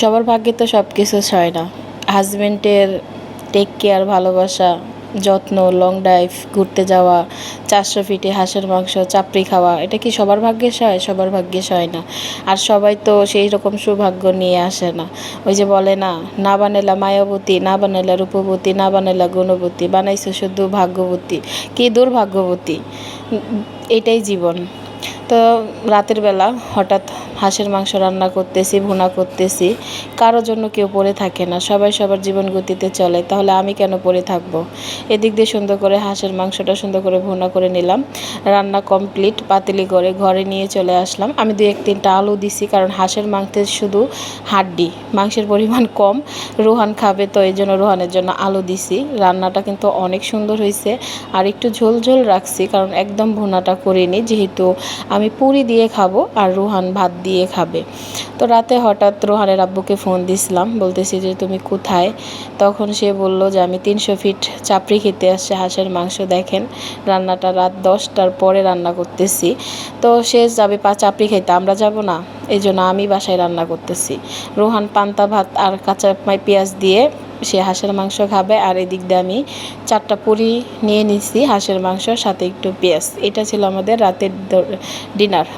সবার ভাগ্যে তো সব কিছু হয় না। হাজব্যান্ডের টেক কেয়ার ভালোবাসা, যত্ন লং ড্রাইভ ঘুরতে যাওয়া, চারশো ফিটে হাঁসের মাংস, চাপড়ি খাওয়া, এটা কি সবার ভাগ্যে হয় সবার ভাগ্যে হয় না। আর সবাই তো সেই রকম সৌভাগ্য নিয়ে আসে না। ওই যে বলে না না বানাইলা মায়াবতী, না বানাইলা রূপবতী, না বানাইলা গুণবতী, বানাইছো শুধু ভাগ্যবতী। কি দুর্ভাগ্যবতী? এটাই জীবন। তো রাতের বেলা হঠাৎ হাঁসের মাংস রান্না করতেছি, ভুনা করতেছি। কারোর জন্য কেউ পড়ে থাকে না, সবাই সবার জীবন গতিতে চলে, তাহলে আমি কেন পড়ে থাকব? এদিক দিয়ে সুন্দর করে হাঁসের মাংসটা সুন্দর করে ভুনা করে নিলাম। রান্না কমপ্লিট, পাতিলি করে ঘরে নিয়ে চলে আসলাম। আমি দু এক তিনটা আলু দিছি, কারণ হাঁসের মাংসের শুধু হাড্ডি, মাংসের পরিমাণ কম। রোহান খাবে তো এই জন্য রোহানের জন্য আলু দিছি। রান্নাটা কিন্তু অনেক সুন্দর হয়েছে আর একটু ঝোল ঝোল রাখছি, কারণ একদম ভুনাটা করিনি, যেহেতু আমি পুরি দিয়ে খাব আর রোহান ভাত দিয়ে খাবে। তো রাতে হঠাৎ রোহানের আব্বুকে ফোন দিছিলাম, বলতেছি যে, তুমি কোথায়? তখন সে বলল যে, আমি তিনশো ফিট চাপড়ি খেতে আসছে, হাঁসের মাংস দেখেন, রান্নাটা রাত দশটার পরে রান্না করতেছি। তো সে যাবে পা চাপড়ি খেতে আমরা যাব না, এই জন্য আমি বাসায় রান্না করতেছি। রোহান পান্তা ভাত আর কাঁচা পেঁয়াজ দিয়ে সে হাঁসের মাংস খাবে। আর এদিক দিয়ে আমি চারটা পুরি নিয়ে নিছি হাঁসের মাংস, সাথে একটু পেঁয়াজ। এটা ছিল আমাদের রাতের ডিনার